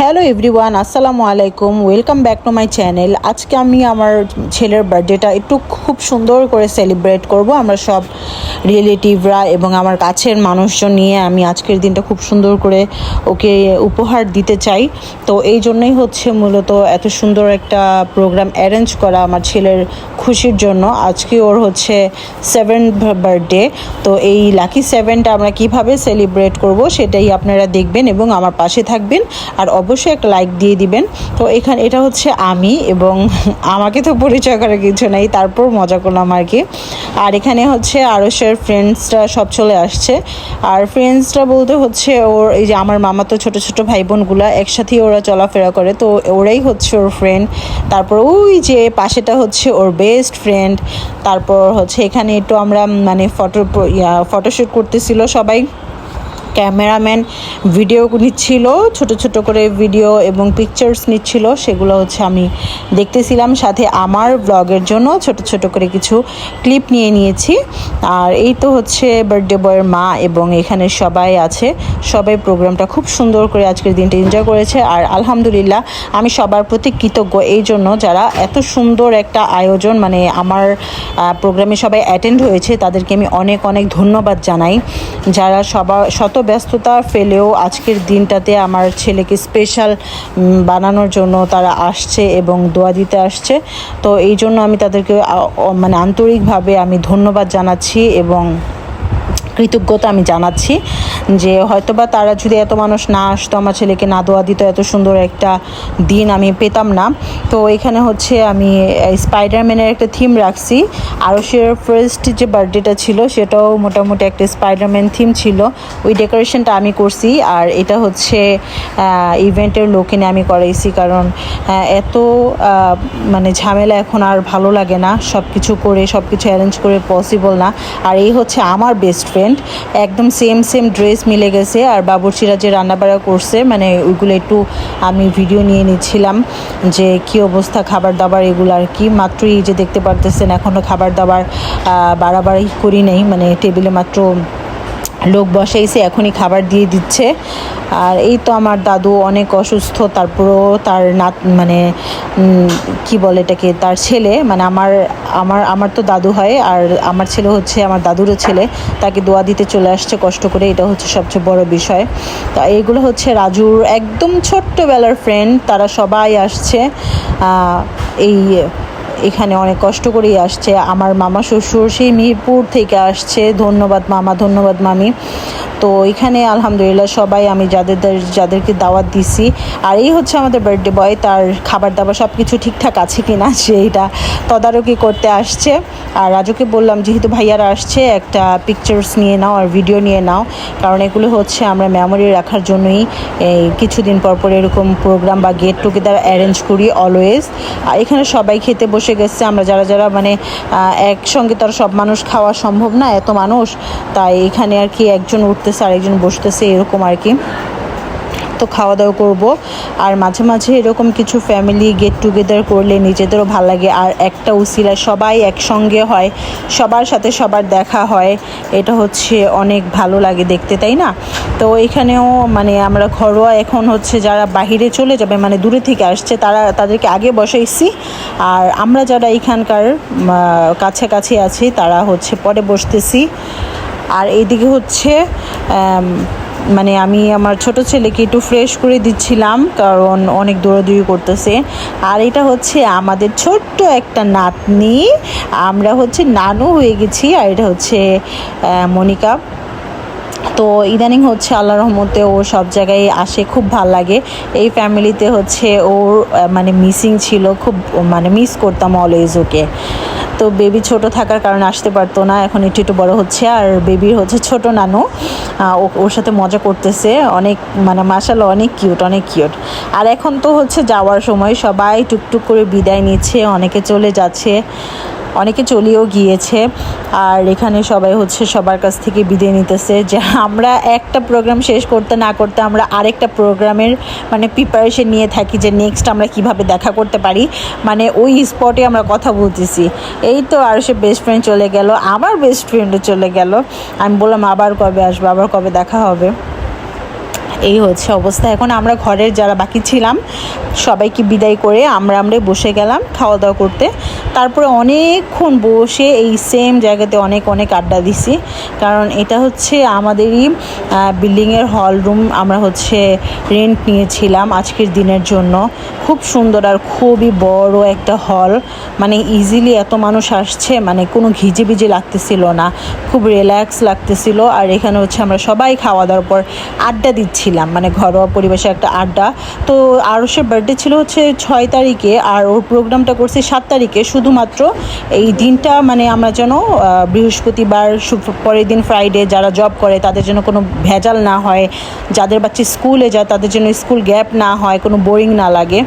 Hello everyone, আসসালামু আলাইকুম। Welcome back to my channel আজকে আমি আমার ছেলের বার্থডেটা একটু খুব সুন্দর করে সেলিব্রেট করব। আমরা সব রিলেটিভরা এবং আমার কাছের মানুষজন নিয়ে আমি আজকের দিনটা খুব সুন্দর করে ওকে উপহার দিতে চাই। তো এই জন্যই হচ্ছে মূলত এত সুন্দর একটা প্রোগ্রাম অ্যারেঞ্জ করা আমার ছেলের খুশির জন্য। আজকে ওর হচ্ছে সেভেন্থ বার্থডে তো এই লাকি সেভেনটা আমরা কীভাবে সেলিব্রেট করব সেটাই আপনারা দেখবেন এবং আমার পাশে থাকবেন। আর অবশ্যই একটা লাইক দিয়ে দিবেন। তো এখানে এটা হচ্ছে আমি এবং আমাকে তো পরিচয় করার কিছু নেই তারপর মজা করলাম আর কি। আর এখানে হচ্ছে আরসের ফ্রেন্ডসরা সব চলে আসছে। আর ফ্রেন্ডসরা বলতে হচ্ছে ওর, এই যে আমার মামা তো ছোটো ছোটো ভাই বোনগুলা একসাথেই ওরা চলাফেরা করে। তো ওরাই হচ্ছে ওর ফ্রেন্ড তারপর ওই যে পাশেটা হচ্ছে ওর বেস্ট ফ্রেন্ড তারপর হচ্ছে এখানে একটু আমরা মানে ফটো ফটোশ্যুট করতেছিল সবাই। ক্যামেরাম্যান ভিডিও নিচ্ছিল, ছোট ছোট করে ভিডিও এবং পিকচার্স নিচ্ছিল, সেগুলো হচ্ছে আমি দেখতেছিলাম। সাথে আমার ব্লগের জন্য ছোট ছোট করে কিছু ক্লিপ নিয়ে নিয়েছি। আর এই তো হচ্ছে বার্থডে বয়ের মা এবং এখানে সবাই আছে। সবাই প্রোগ্রামটা খুব সুন্দর করে আজকের দিনটা এনজয় করেছে। আর আলহামদুলিল্লাহ, আমি সবার প্রতি কৃতজ্ঞ। এই জন্য যারা এত সুন্দর একটা আয়োজন মানে আমার প্রোগ্রামে সবাই অ্যাটেন্ড হয়েছে, তাদেরকে আমি অনেক অনেক ধন্যবাদ জানাই। যারা সবার শত ব্যস্ততা ফেলেও আজকের দিনটাতে আমার ছেলেকে স্পেশাল বানানোর জন্য তারা আসছে এবং দোয়া দিতে আসছে। তো এই জন্য আমি তাদেরকে মানে আন্তরিকভাবে আমি ধন্যবাদ জানাচ্ছি এবং কৃতজ্ঞতা আমি জানাচ্ছি যে হয়তোবা তারা যদি এত মানুষ না আসতো, আমার ছেলেকে না দোয়া দিত, এত সুন্দর একটা দিন আমি পেতাম না। তো এখানে হচ্ছে আমি স্পাইডারম্যানের একটা থিম রাখছি। আরও সে ফার্স্ট যে বার্থডেটা ছিল, সেটাও মোটামুটি একটা স্পাইডারম্যান থিম ছিল। ওই ডেকোরেশনটা আমি করছি আর এটা হচ্ছে ইভেন্টের লোকে নিয়ে আমি করাইছি কারণ এত মানে ঝামেলা এখন আর ভালো লাগে না। সব কিছু করে সব কিছু অ্যারেঞ্জ করে পসিবল না। আর এই হচ্ছে আমার বেস্ট ফ্রেন্ড একদম সেম সেম ড্রেস মিলে গেছে। আর বাবুর্চিরা যে রান্নাবাড়া করছে মানে ওইগুলো একটু আমি ভিডিও নিয়ে নিচ্ছিলাম যে কি অবস্থা খাবার দাবার এগুলো আর কি। মাত্রই যে দেখতে পারতেছেন এখনও খাবার দাবার বাড়াবাড়ি করি নেই মানে টেবিলে মাত্র লোক বসাইছে, এখনই খাবার দিয়ে দিচ্ছে। আর এই তো আমার দাদু অনেক অসুস্থ, তারপরও তার নাত মানে কি বলে এটাকে, তার ছেলে মানে আমার আমার আমার তো দাদু হয়, আর আমার ছেলে হচ্ছে আমার দাদুরও ছেলে, তাকে দোয়া দিতে চলে আসছে, কষ্ট করে, এটা হচ্ছে সবচেয়ে বড় বিষয়। তা এইগুলো হচ্ছে রাজুর একদম ছোট্টবেলার ফ্রেন্ড তারা সবাই আসছে এই এখানে অনেক কষ্ট করেই আসছে। আমার মামা শ্বশুর সেই মিরপুর থেকে আসছে। ধন্যবাদ মামা, ধন্যবাদ মামি। তো এখানে আলহামদুলিল্লাহ সবাই আমি যাদের যাদেরকে দাওয়াত দিছি। আর এই হচ্ছে আমাদের বার্থডে বয় তার খাবার দাবার সব কিছু ঠিকঠাক আছে কি না সেইটা তদারকি করতে আসছে। আর রাজুকে বললাম, যেহেতু ভাইয়ারা আসছে, একটা পিকচার্স নিয়ে নাও আর ভিডিও নিয়ে নাও। কারণ এগুলো হচ্ছে আমরা মেমোরি রাখার জন্যই এই কিছুদিন পর পর এরকম প্রোগ্রাম বা গেট টুগেদার অ্যারেঞ্জ করি অলওয়েজ আর এখানে সবাই খেতে বসে গেছে। আমরা যারা যারা মানে একসঙ্গে তো আর সব মানুষ খাওয়া সম্ভব না, এত মানুষ, তাই এখানে আর কি একজন উঠতেছে, আরেকজন বসতেছে, এরকম আর কি। তো খাওয়া দাওয়া করব। আর মাঝে মাঝে এরকম কিছু ফ্যামিলি গেট টুগেদার করলে নিজেদেরও ভালো লাগে। আর একটা উসিলা সবাই একসঙ্গে হয়, সবার সাথে সবার দেখা হয়, এটা হচ্ছে অনেক ভালো লাগে দেখতে, তাই না? তো এখানেও মানে আমরা ঘরোয়া এখন হচ্ছে যারা বাহিরে চলে যাবে মানে দূরে থেকে আসছে, তারা তাদেরকে আগে বসাইছি। আর আমরা যারা এখানকার কাছাকাছি আছি, তারা হচ্ছে পরে বসতেছি। আর এইদিকে হচ্ছে মানে আমি আমার ছোট ছেলেকে একটু ফ্রেশ করে দিচ্ছিলাম, কারণ অনেক দৌড়াদৌড়ি করতেছে। আর এটা হচ্ছে আমাদের ছোট্ট একটা নাতনি। আমরা হচ্ছে নানু হয়ে গেছি, আর এটা হচ্ছে মনিকা। তো ইদানিং হচ্ছে আল্লাহ রহমতে ও সব জায়গায় আসে, খুব ভালো লাগে। এই ফ্যামিলিতে হচ্ছে ওর মানে মিসিং ছিল, খুব মানে মিস করতাম অলওয়েজ ওকে। তো বেবি ছোট থাকার কারণে আসতে পারতো না, এখন একটু একটু বড় হচ্ছে আর বেবির হচ্ছে ছোট নানু। ওর সাথে মজা করতেছে, অনেক মানে মাসাল অনেক কিউট অনেক কিউট আর এখন তো হচ্ছে যাওয়ার সময় সবাই টুকটুক করে বিদায় নিচ্ছে, অনেকে চলে যাচ্ছে। অনেকে চলেও গিয়েছে, আর এখানে সবাই হচ্ছে সবার কাছ থেকে বিদায় নিতেছে যে আমরা একটা প্রোগ্রাম শেষ করতে না করতে আমরা আরেকটা প্রোগ্রামের মানে প্রিপারেশন নিয়ে থাকি যে নেক্সট আমরা কীভাবে দেখা করতে পারি। মানে ওই স্পটে আমরা কথা বলতেছি। এই তো আর সে বেস্ট ফ্রেন্ড চলে গেল, আমার বেস্ট ফ্রেন্ডও চলে গেল। আমি বললাম, আবার কবে আসব? আবার কবে দেখা হবে? এই হচ্ছে অবস্থা। এখন আমরা ঘরের যারা বাকি ছিলাম, সবাইকে বিদায় করে আমরা আমরা বসে গেলাম খাওয়া দাওয়া করতে। তারপরে অনেকক্ষণ বসে এই সেম জায়গাতে অনেক অনেক আড্ডা দিছি। কারণ এটা হচ্ছে আমাদেরই বিল্ডিংয়ের হল রুম আমরা হচ্ছে রেন্ট নিয়েছিলাম আজকের দিনের জন্য। খুব সুন্দর আর খুবই বড় একটা হল মানে ইজিলি এত মানুষ আসছে মানে কোনো ঘিজে ভিজে লাগতেছিল না। খুব রিল্যাক্স লাগতেছিল। আর এখানে হচ্ছে আমরা সবাই খাওয়া দাওয়ার পর আড্ডা দিচ্ছিলাম। মানে ঘরোয়া পরিবেশে একটা আড্ডা। তো আরসের বার্থডে ছিল হচ্ছে ছয় তারিখে, আর ওর প্রোগ্রামটা করছি সাত তারিখে। শুধুমাত্র এই দিনটা মানে আমরা যেন বৃহস্পতিবার পরের দিন ফ্রাইডে যারা জব করে, তাদের জন্য কোনো ভেজাল না হয়। যাদের বাচ্চা স্কুলে যায়, তাদের জন্য স্কুল গ্যাপ না হয়, কোনো বোরিং না লাগে।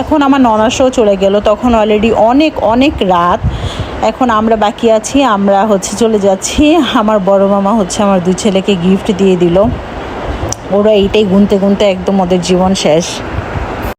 এখন আমার ননাসও চলে গেল, তখন অলরেডি অনেক অনেক রাত। এখন আমরা বাকি আছি, আমরা হচ্ছে চলে যাচ্ছি। আমার বড় মামা হচ্ছে আমার দুই ছেলেকে গিফট দিয়ে দিল। ওরা এইটাই গুনতে গুনতে একদম ওদের জীবন শেষ।